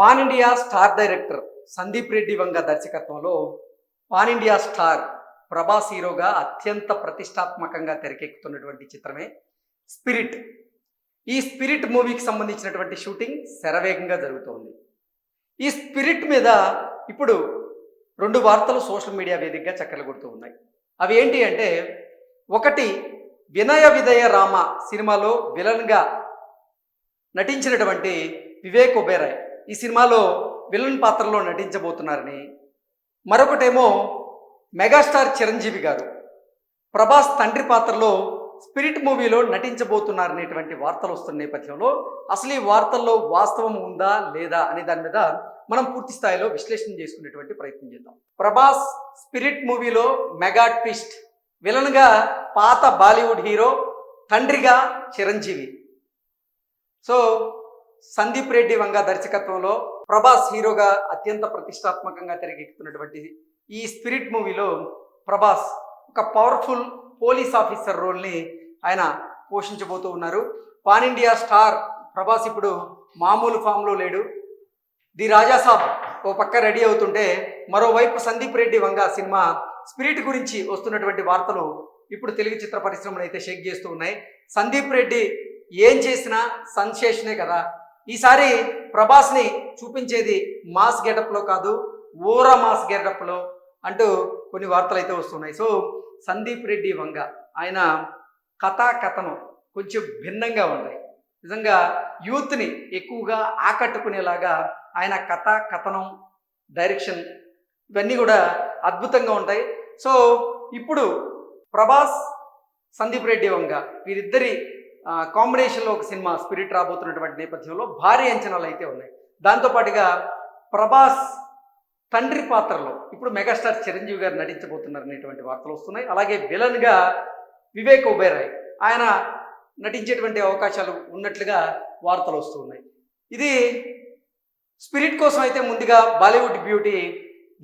Pan India star director Sandeep Reddy Vanga దర్శకత్వంలో pan India star Prabhas హీరోగా అత్యంత ప్రతిష్టాత్మకంగా తెరకెక్కుతున్నటువంటి చిత్రమే స్పిరిట్. ఈ స్పిరిట్ మూవీకి సంబంధించినటువంటి షూటింగ్ శరవేగంగా జరుగుతోంది. ఈ స్పిరిట్ మీద ఇప్పుడు రెండు వార్తలు సోషల్ మీడియా వేదికగా చక్కర్లు కొడుతూ ఉన్నాయి. అవి ఏంటి అంటే ఒకటి వినయ విదయ రామ సినిమాలో విలన్గా నటించినటువంటి వివేక్ ఒబేరాయ్. ఈ సినిమాలో విలన్ పాత్రలో నటించబోతున్నారని. మరొకటేమో మెగాస్టార్ చిరంజీవి గారు. ప్రభాస్ తండ్రి పాత్రలో స్పిరిట్ మూవీలో నటించబోతున్నారనేటువంటి వార్తలు వస్తున్న నేపథ్యంలో అసలు ఈ వార్తల్లో వాస్తవం ఉందా లేదా అనే దాని మీద మనం పూర్తి స్థాయిలో విశ్లేషణ చేసుకునేటువంటి ప్రయత్నం చేద్దాం. ప్రభాస్ స్పిరిట్ మూవీలో మెగా ట్విస్ట్. విలన్గా పాత బాలీవుడ్ హీరో తండ్రిగా చిరంజీవి. సో సందీప్ రెడ్డి వంగ దర్శకత్వంలో ప్రభాస్ హీరోగా అత్యంత ప్రతిష్టాత్మకంగా తెరకెక్కుతున్నటువంటి ఈ స్పిరిట్ మూవీలో ప్రభాస్ ఒక పవర్ఫుల్ పోలీస్ ఆఫీసర్ రోల్ని ఆయన పోషించబోతూ ఉన్నారు. పాన్ ఇండియా స్టార్ ప్రభాస్ ఇప్పుడు మామూలు ఫామ్లో లేడు. ది రాజాసాబ్ ఓ పక్క రెడీ అవుతుంటే మరోవైపు సందీప్ రెడ్డి వంగ సినిమా స్పిరిట్ గురించి వస్తున్నటువంటి వార్తలు ఇప్పుడు తెలుగు చిత్ర పరిశ్రమను అయితే షేక్ చేస్తూ ఉన్నాయి. సందీప్ రెడ్డి ఏం చేసినా సన్సేషనే కదా. ఈసారి ప్రభాస్ని చూపించేది మాస్ గెటప్లో కాదు ఓరా మాస్ గెటప్లో అంటూ కొన్ని వార్తలు అయితే వస్తున్నాయి. సో సందీప్ రెడ్డి వంగ ఆయన కథా కథనం కొంచెం భిన్నంగా ఉన్నాయి నిజంగా యూత్ని ఎక్కువగా ఆకట్టుకునేలాగా ఆయన కథ కథనం డైరెక్షన్ ఇవన్నీ కూడా అద్భుతంగా ఉంటాయి. సో ఇప్పుడు ప్రభాస్ సందీప్ రెడ్డి వంగ వీరిద్దరి కాంబినేషన్లో ఒక సినిమా స్పిరిట్ రాబోతున్నటువంటి నేపథ్యంలో భారీ అంచనాలు అయితే ఉన్నాయి. దాంతోపాటుగా ప్రభాస్ తండ్రి పాత్రలో ఇప్పుడు మెగాస్టార్ చిరంజీవి గారు నటించబోతున్నారు అనేటువంటి వార్తలు వస్తున్నాయి. అలాగే విలన్గా వివేక్ ఒబేరాయ్ ఆయన నటించేటువంటి అవకాశాలు ఉన్నట్లుగా వార్తలు వస్తున్నాయి. ఇది స్పిరిట్ కోసం అయితే ముందుగా బాలీవుడ్ బ్యూటీ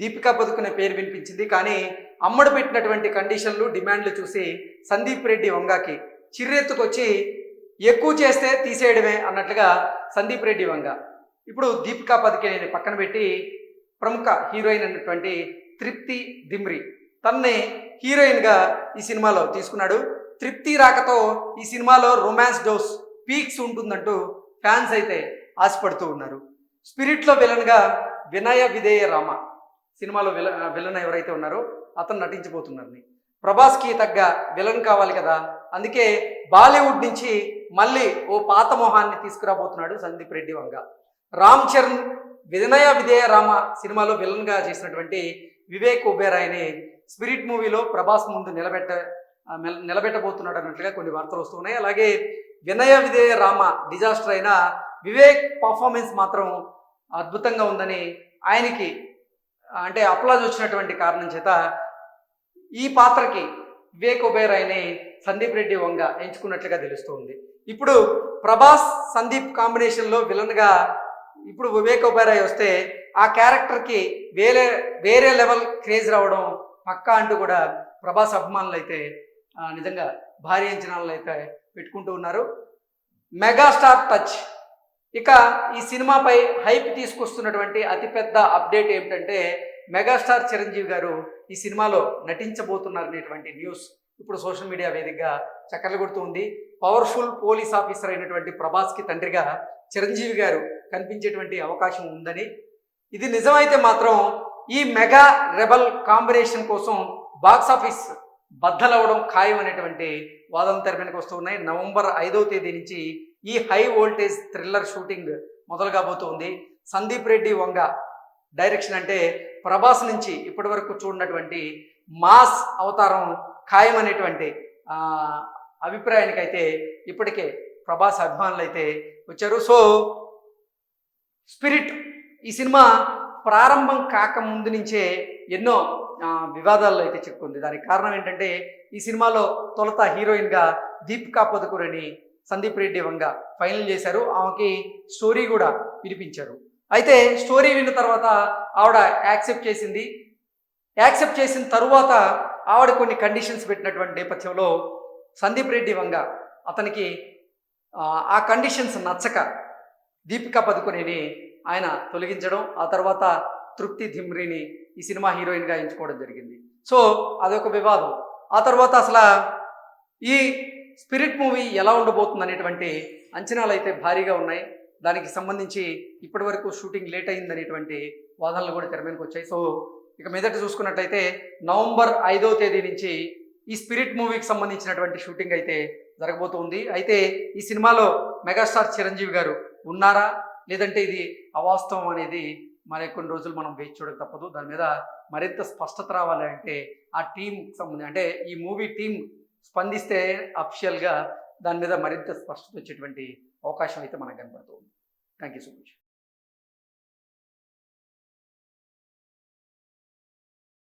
దీపికా పదుకునే పేరు వినిపించింది. కానీ అమ్మడు పెట్టినటువంటి కండిషన్లు డిమాండ్లు చూసి సందీప్ రెడ్డి వంగాకి చిర్రెత్తుకొచ్చి ఎక్కువ చేస్తే తీసేయడమే అన్నట్లుగా సందీప్ రెడ్డి వంగ. ఇప్పుడు దీపికా పదికేని పక్కన పెట్టి ప్రముఖ హీరోయిన్ అయినటువంటి తృప్తి దిమ్రి. తన్ని హీరోయిన్గా ఈ సినిమాలో తీసుకున్నాడు. తృప్తి రాకతో ఈ సినిమాలో రొమాన్స్ డోస్ పీక్స్ ఉంటుందంటూ ఫ్యాన్స్ అయితే ఆశపడుతూ ఉన్నారు. స్పిరిట్లో విలన్గా వినయ విధేయ రామ. సినిమాలో విల విలన్ ఎవరైతే ఉన్నారో అతను నటించబోతున్నారని ప్రభాస్కి తగ్గ విలన్ కావాలి కదా అందుకే బాలీవుడ్ నుంచి మళ్ళీ ఓ పాత మొహాన్ని తీసుకురాబోతున్నాడు సందీప్ రెడ్డి వంగ. రామ్ చరణ్ వినయ విధేయ రామ సినిమాలో విలన్గా చేసినటువంటి వివేక్ ఒబేరాయ్ని స్పిరిట్ మూవీలో ప్రభాస్ ముందు నిలబెట్ట మెల- నిలబెట్టబోతున్నాడు అన్నట్లుగా కొన్ని వార్తలు వస్తున్నాయి అలాగే వినయ విధేయ రామ డిజాస్టర్ అయిన వివేక్ పర్ఫార్మెన్స్ మాత్రం అద్భుతంగా ఉందని ఆయనకి అంటే అప్లాజ్ వచ్చినటువంటి కారణం చేత ఈ పాత్రకి వివేక్ ఒబేరాయ్ని సందీప్ రెడ్డి వంగ ఎంచుకున్నట్లుగా తెలుస్తుంది. ఇప్పుడు ప్రభాస్ సందీప్ కాంబినేషన్లో విలన్గా ఇప్పుడు వివేక్ ఒబేరాయ్ వస్తే ఆ క్యారెక్టర్కి వేరే వేరే లెవెల్ క్రేజ్ రావడం పక్కా అంటూ కూడా ప్రభాస్ అభిమానులు అయితే నిజంగా భారీ అంచనాలు అయితే పెట్టుకుంటూ ఉన్నారు. మెగాస్టార్ టచ్ ఇక ఈ సినిమాపై హైప్ తీసుకొస్తున్నటువంటి అతిపెద్ద అప్డేట్ ఏమిటంటే మెగాస్టార్ చిరంజీవి గారు ఈ సినిమాలో నటించబోతున్నారనేటువంటి న్యూస్ ఇప్పుడు సోషల్ మీడియా వేదికగా చక్కర్లు కొడుతూ ఉంది. పవర్ఫుల్ పోలీస్ ఆఫీసర్ అయినటువంటి ప్రభాస్కి తండ్రిగా చిరంజీవి గారు కనిపించేటువంటి అవకాశం ఉందని. ఇది నిజమైతే మాత్రం ఈ మెగా రెబల్ కాంబినేషన్ కోసం బాక్స్ ఆఫీస్ బద్దలవడం ఖాయం అనేటువంటి వాదన తెర మీదకి వస్తూ ఉన్నాయి. నవంబర్ ఐదవ తేదీ నుంచి ఈ హై వోల్టేజ్ థ్రిల్లర్ షూటింగ్ మొదలు కాబోతుంది సందీప్ రెడ్డి వంగ డైరెక్షన్ అంటే ప్రభాస్ నుంచి ఇప్పటి వరకు చూడనటువంటి మాస్ అవతారం ఖాయం అనేటువంటి అభిప్రాయానికి అభిప్రాయానికైతే ఇప్పటికే ప్రభాస్ అభిమానులు అయితే వచ్చారు. సో స్పిరిట్ ఈ సినిమా ప్రారంభం కాక ముందు నుంచే ఎన్నో వివాదాల్లో అయితే చిక్కుంది దానికి కారణం ఏంటంటే ఈ సినిమాలో తొలత హీరోయిన్గా దీపికా పదుకురని సందీప్ రెడ్డి వంగ ఫైనల్ చేశారు. ఆమెకి స్టోరీ కూడా వినిపించారు. అయితే స్టోరీ విన్న తర్వాత ఆవిడ యాక్సెప్ట్ చేసింది. యాక్సెప్ట్ చేసిన తరువాత ఆవిడ కొన్ని కండిషన్స్ పెట్టినటువంటి నేపథ్యంలో సందీప్ రెడ్డి వంగ అతనికి ఆ, కండిషన్స్ నచ్చక దీపికా పదుకునేని ఆయన తొలగించడం ఆ తర్వాత తృప్తి ధిమ్రిని ఈ సినిమా హీరోయిన్గా ఎంచుకోవడం జరిగింది. సో అదొక వివాదం. ఆ తర్వాత అసలు ఈ స్పిరిట్ మూవీ ఎలా ఉండబోతుంది అనేటువంటి అంచనాలు అయితే భారీగా ఉన్నాయి. దానికి సంబంధించి ఇప్పటి వరకు షూటింగ్ లేట్ అయింది అనేటువంటి వాదనలు కూడా తెర మీదకి వచ్చాయి. సో ఇక మీదట చూసుకున్నట్లయితే నవంబర్ ఐదవ తేదీ నుంచి ఈ స్పిరిట్ మూవీకి సంబంధించినటువంటి షూటింగ్ అయితే జరగబోతుంది. అయితే ఈ సినిమాలో మెగాస్టార్ చిరంజీవి గారు ఉన్నారా? లేదంటే ఇది అవాస్తవం అనేది మరి కొన్ని రోజులు మనం వేచి చూడక తప్పదు. దాని మీద మరింత స్పష్టత రావాలి అంటే ఆ టీం సంబంధించి అంటే ఈ మూవీ టీం స్పందిస్తే అఫిషియల్గా దాని మీద మరింత స్పష్టత వచ్చేటువంటి అవకాశం అయితే మనకు కనపడుతుంది. Thank you so much